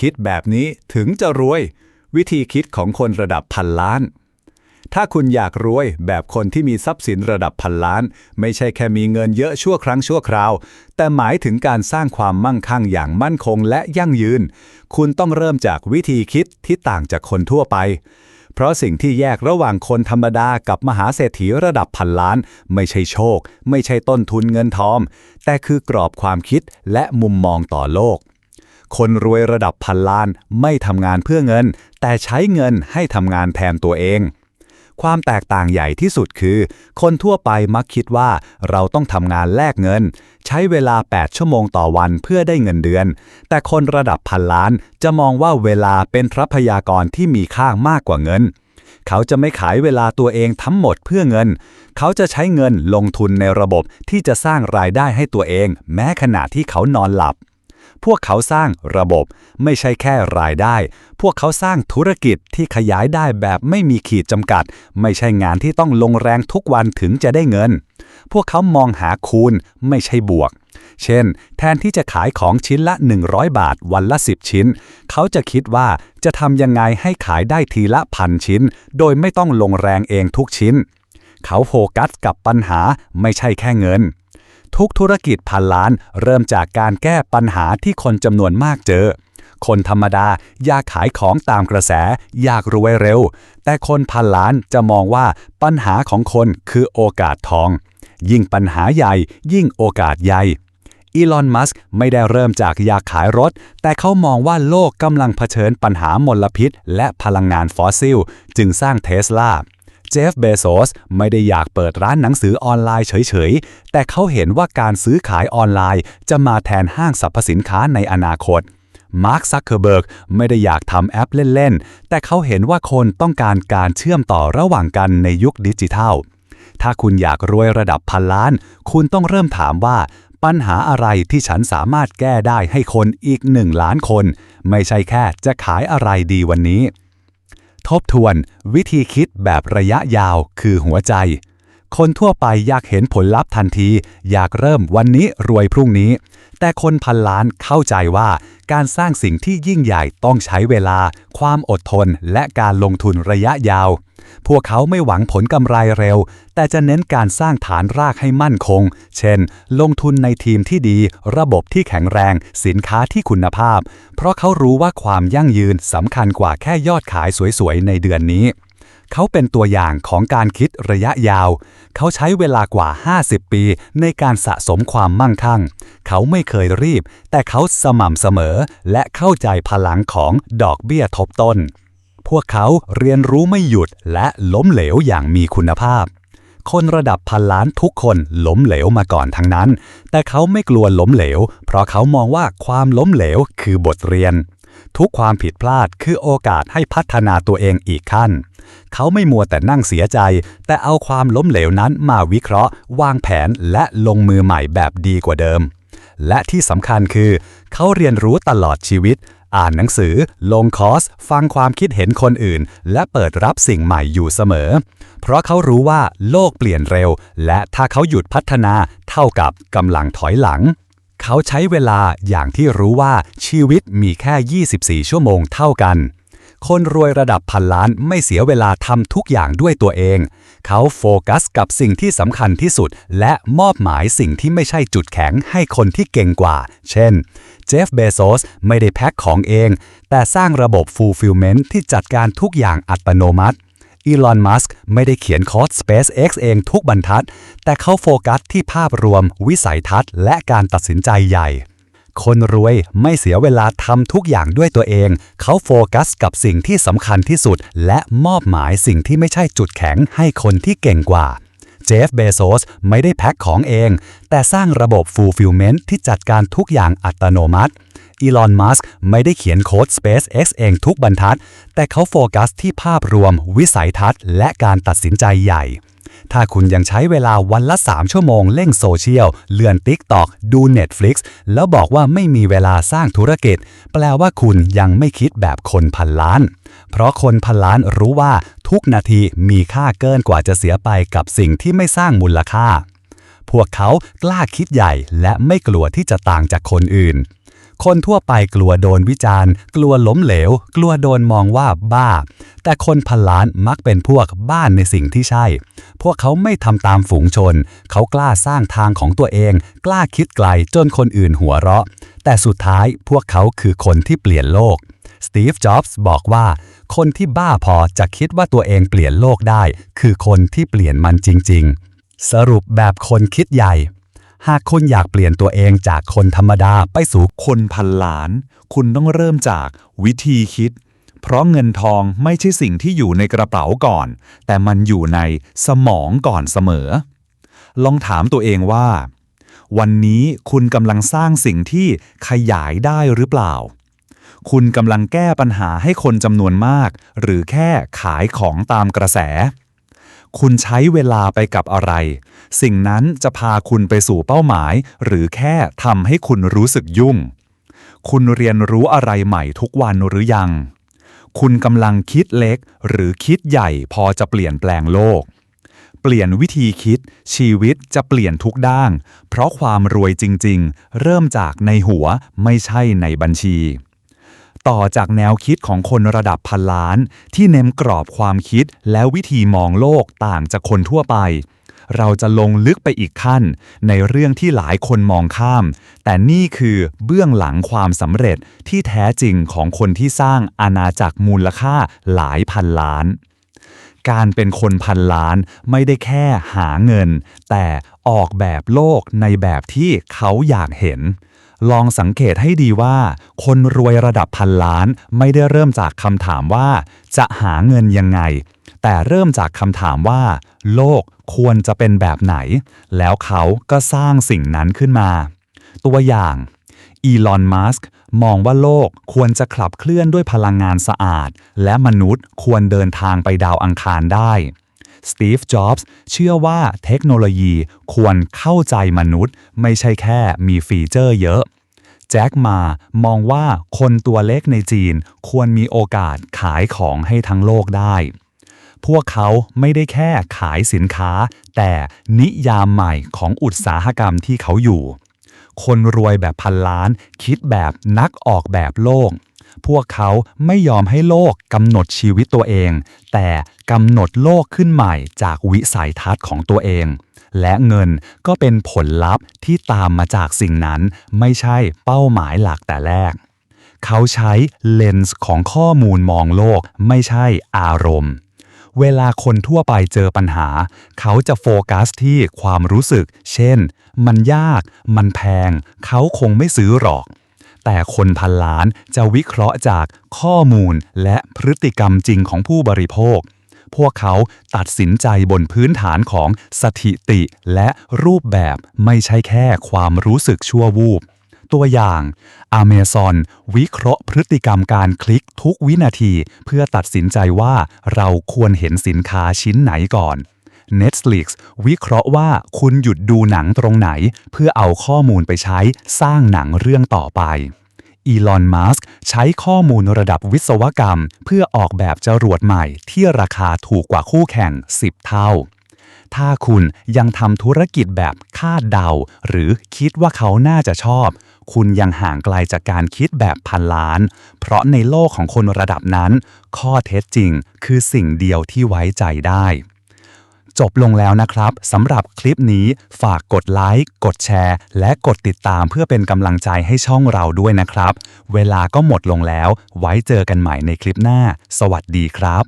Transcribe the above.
คิดแบบนี้ถึงจะรวย วิธีคิดของคนระดับพันล้าน ถ้าคุณอยากรวยแบบคนที่มีทรัพย์สินระดับพันล้าน ไม่ใช่แค่มีเงินเยอะชั่วครั้งชั่วคราว แต่หมายถึงการสร้างความมั่งคั่งอย่างมั่นคงและยั่งยืน คุณต้องเริ่มจากวิธีคิดที่ต่างจากคนทั่วไปเพราะสิ่งที่แยกระหว่างคนธรรมดากับมหาเศรษฐีระดับพันล้าน ไม่ใช่โชค ไม่ใช่ต้นทุนเงินทองแต่คือกรอบความคิดและมุมมองต่อโลก คนรวยระดับพันล้านไม่ทำงานเพื่อเงิน แต่ใช้เงินให้ทำงานแทนตัวเอง ความแตกต่างใหญ่ที่สุดคือ คนทั่วไปมักคิดว่าเราต้องทำงานแลกเงิน ใช้เวลา 8 ชั่วโมงต่อวันเพื่อได้เงินเดือน แต่คนระดับพันล้านจะมองว่าเวลาเป็นทรัพยากรที่มีค่ามากกว่าเงินเขาจะไม่ขายเวลาตัวเองทั้งหมดเพื่อเงิน เขาจะใช้เงินลงทุนในระบบที่จะสร้างรายได้ให้ตัวเอง แม้ขณะที่เขานอนหลับ พวกเขาสร้างระบบไม่ใช่แค่รายได้ พวกเขาสร้างธุรกิจที่ขยายได้แบบไม่มีขีดจำกัด ไม่ใช่งานที่ต้องลงแรงทุกวันถึงจะได้เงิน พวกเขามองหาคูณไม่ใช่บวก เช่น แทนที่จะขายของชิ้นละ 100 บาทวันละ 10 ชิ้น เขาจะคิดว่าจะทำยังไงให้ขายได้ทีละพันชิ้น โดยไม่ต้องลงแรงเองทุกชิ้น เขาโฟกัสกับปัญหาไม่ใช่แค่เงิน ทุกธุรกิจพันล้านเริ่มจากการแก้ปัญหาที่คนจำนวนมากเจอ คนธรรมดาอยากขายของตามกระแส อยากรวยเร็ว แต่คนพันล้านจะมองว่าปัญหาของคนคือโอกาสทอง ยิ่งปัญหาใหญ่ ยิ่งโอกาสใหญ่อีลอน มัสก์ไม่ได้เริ่มจากอยากขายรถ แต่เขามองว่าโลกกำลังเผชิญปัญหามลพิษ และพลังงานฟอสซิล จึงสร้างเทสลา เจฟเบโซสไม่ได้อยากเปิดร้านหนังสือออนไลน์เฉยๆ แต่เขาเห็นว่าการซื้อขายออนไลน์ จะมาแทนห้างสรรพสินค้าในอนาคต มาร์คซักเคอร์เบิร์กไม่ได้อยากทำแอปเล่นๆ แต่เขาเห็นว่าคนต้องการการเชื่อมต่อระหว่างกันในยุคดิจิทัล ถ้าคุณอยากรวยระดับพันล้าน คุณต้องเริ่มถามว่าปัญหาอะไรที่ฉันสามารถแก้ได้ให้คนอีกหนึ่งล้านคน ไม่ใช่แค่จะขายอะไรดีวันนี้ ทบทวน วิธีคิดแบบระยะยาวคือหัวใจ คนทั่วไปอยากเห็นผลลัพธ์ทันที อยากเริ่มวันนี้รวยพรุ่งนี้ แต่คนพันล้านเข้าใจว่า การสร้างสิ่งที่ยิ่งใหญ่ต้องใช้เวลา ความอดทน และการลงทุนระยะยาว พวกเขาไม่หวังผลกำไรเร็ว แต่จะเน้นการสร้างฐานรากให้มั่นคง เช่น ลงทุนในทีมที่ดี ระบบที่แข็งแรง สินค้าที่คุณภาพ เพราะเขารู้ว่าความยั่งยืนสำคัญกว่าแค่ยอดขายสวยๆ ในเดือนนี้ เขาเป็นตัวอย่างของการคิดระยะยาว เขาใช้เวลากว่า 50 ปีในการสะสมความมั่งคั่ง เขาไม่เคยรีบ แต่เขาสม่ำเสมอ และเข้าใจพลังของดอกเบี้ยทบต้น พวกเขาเรียนรู้ไม่หยุดและล้มเหลวอย่างมีคุณภาพ คนระดับพันล้านทุกคนล้มเหลวมาก่อนทั้งนั้น แต่เขาไม่กลัวล้มเหลว เพราะเขามองว่าความล้มเหลวคือบทเรียน ทุกความผิดพลาดคือโอกาสให้พัฒนาตัวเองอีกขั้น เขาไม่มัวแต่นั่งเสียใจ แต่เอาความล้มเหลวนั้นมาวิเคราะห์ วางแผนและลงมือใหม่แบบดีกว่าเดิม และที่สำคัญคือ เขาเรียนรู้ตลอดชีวิต อ่านหนังสือ ลงคอร์ส ฟังความคิดเห็นคนอื่น และเปิดรับสิ่งใหม่อยู่เสมอ เพราะเขารู้ว่าโลกเปลี่ยนเร็ว และถ้าเขาหยุดพัฒนา เท่ากับกำลังถอยหลัง เขาใช้เวลาอย่างที่รู้ว่าชีวิตมีแค่ 24 ชั่วโมงเท่ากัน คนรวยระดับพันล้านไม่เสียเวลาทำทุกอย่างด้วยตัวเอง เขาโฟกัสกับสิ่งที่สำคัญที่สุด และมอบหมายสิ่งที่ไม่ใช่จุดแข็งให้คนที่เก่งกว่า เช่น เจฟ เบโซสไม่ได้แพ็คของเอง แต่สร้างระบบ Fulfillment ที่จัดการทุกอย่างอัตโนมัติ อีลอน มัสก์ไม่ได้เขียนโค้ด SpaceX เองทุกบรรทัด แต่เขาโฟกัสที่ภาพรวม วิสัยทัศน์ และการตัดสินใจใหญ่ คนรวยไม่เสียเวลาทำทุกอย่างด้วยตัวเอง เขาโฟกัสกับสิ่งที่สำคัญที่สุด และมอบหมายสิ่งที่ไม่ใช่จุดแข็งให้คนที่เก่งกว่าเจฟเบโซสไม่ได้แพ็คของเอง แต่สร้างระบบ Fulfillment ที่จัดการทุกอย่างอัตโนมัติ อีลอนมัสก์ไม่ได้เขียนโค้ด SpaceX เองทุกบรรทัด แต่เขาโฟกัสที่ภาพรวม วิสัยทัศน์ และการตัดสินใจใหญ่ ถ้าคุณยังใช้เวลาวันละ 3 ชั่วโมงเล่นโซเชียล เลื่อน TikTok ดู Netflix แล้วบอกว่าไม่มีเวลาสร้างธุรกิจ แปลว่าคุณยังไม่คิดแบบคนพันล้าน เพราะคนพันล้านรู้ว่าทุกนาทีมีค่าเกินกว่าจะเสียไปกับสิ่งที่ไม่สร้างมูลค่าพวกเขากล้าคิดใหญ่และไม่กลัวที่จะต่างจากคนอื่น คนทั่วไปกลัวโดนวิจารณ์ กลัวล้มเหลว กลัวโดนมองว่าบ้า แต่คนพันล้านมักเป็นพวกบ้านในสิ่งที่ใช่ พวกเขาไม่ทำตามฝูงชน เขากล้าสร้างทางของตัวเอง กล้าคิดไกลจนคนอื่นหัวเราะ แต่สุดท้ายพวกเขาคือคนที่เปลี่ยนโลกสตีฟ จ็อบส์บอกว่า คนที่บ้าพอจะคิดว่าตัวเองเปลี่ยนโลกได้ คือคนที่เปลี่ยนมันจริง ๆ สรุปแบบคนคิดใหญ่ หากคุณอยากเปลี่ยนตัวเองจากคนธรรมดาไปสู่คนพันล้าน คุณต้องเริ่มจากวิธีคิด เพราะเงินทองไม่ใช่สิ่งที่อยู่ในกระเป๋าก่อน แต่มันอยู่ในสมองก่อนเสมอ ลองถามตัวเองว่า วันนี้คุณกำลังสร้างสิ่งที่ขยายได้หรือเปล่า คุณกำลังแก้ปัญหาให้คนจำนวนมาก หรือแค่ขายของตามกระแส คุณใช้เวลาไปกับอะไร สิ่งนั้นจะพาคุณไปสู่เป้าหมาย หรือแค่ทำให้คุณรู้สึกยุ่ง คุณเรียนรู้อะไรใหม่ทุกวันหรือยัง คุณกำลังคิดเล็ก หรือคิดใหญ่พอจะเปลี่ยนแปลงโลก เปลี่ยนวิธีคิด ชีวิตจะเปลี่ยนทุกด้านเพราะความรวยจริง ๆ เริ่มจากในหัวไม่ใช่ในบัญชี ต่อจากแนวคิดของคนระดับพันล้าน ที่เน้นกรอบความคิดและวิธีมองโลกต่างจากคนทั่วไป เราจะลงลึกไปอีกขั้น ในเรื่องที่หลายคนมองข้าม แต่นี่คือเบื้องหลังความสำเร็จที่แท้จริงของคนที่สร้างอาณาจักรมูลค่าหลายพันล้านการเป็นคนพันล้านไม่ได้แค่หาเงิน แต่ออกแบบโลกในแบบที่เขาอยากเห็น ลองสังเกตให้ดีว่า คนรวยระดับพันล้านไม่ได้เริ่มจากคำถามว่า จะหาเงินยังไง แต่เริ่มจากคำถามว่า โลกควรจะเป็นแบบไหน แล้วเขาก็สร้างสิ่งนั้นขึ้นมา ตัวอย่างอีลอน มัสก์มองว่าโลกควรจะขับเคลื่อนด้วยพลังงานสะอาด และมนุษย์ควรเดินทางไปดาวอังคารได้ สตีฟ จ็อบส์ เชื่อว่าเทคโนโลยีควรเข้าใจมนุษย์ ไม่ใช่แค่มีฟีเจอร์เยอะ แจ็คมามองว่าคนตัวเล็กในจีนควรมีโอกาสขายของให้ทั้งโลกได้ พวกเขาไม่ได้แค่ขายสินค้า แต่นิยามใหม่ของอุตสาหกรรมที่เขาอยู่ คนรวยแบบพันล้านคิดแบบนักออกแบบโลก พวกเขาไม่ยอมให้โลกกำหนดชีวิตตัวเอง แต่กำหนดโลกขึ้นใหม่จากวิสัยทัศน์ของตัวเอง และเงินก็เป็นผลลัพธ์ที่ตามมาจากสิ่งนั้นไม่ใช่เป้าหมายหลักแต่แรก เขาใช้เลนส์ของข้อมูลมองโลกไม่ใช่อารมณ์เวลาคนทั่วไปเจอปัญหา เขาจะโฟกัสที่ความรู้สึก เช่น มันยาก มันแพง เขาคงไม่ซื้อหรอก แต่คนพันล้านจะวิเคราะห์จากข้อมูลและพฤติกรรมจริงของผู้บริโภค พวกเขาตัดสินใจบนพื้นฐานของสถิติและรูปแบบไม่ใช่แค่ความรู้สึกชั่ววูบตัวอย่าง Amazon วิเคราะห์พฤติกรรมการคลิกทุกวินาที เพื่อตัดสินใจว่าเราควรเห็นสินค้าชิ้นไหนก่อน Netflix วิเคราะห์ว่าคุณหยุดดูหนังตรงไหน เพื่อเอาข้อมูลไปใช้สร้างหนังเรื่องต่อไปอีลอน มัสก์ใช้ข้อมูลระดับวิศวกรรม เพื่อออกแบบจรวดใหม่ที่ราคาถูกกว่าคู่แข่ง 10 เท่า ถ้าคุณยังทำธุรกิจแบบคาดเดา หรือคิดว่าเขาน่าจะชอบ คุณยังห่างไกลจากการคิดแบบพันล้าน เพราะในโลกของคนระดับนั้น ข้อเท็จจริงคือสิ่งเดียวที่ไว้ใจได้ จบลงแล้วนะครับสำหรับคลิปนี้ฝากกดไลค์ กดแชร์ และกดติดตามเพื่อเป็นกำลังใจให้ช่องเราด้วยนะครับ เวลาก็หมดลงแล้ว ไว้เจอกันใหม่ในคลิปหน้า สวัสดีครับ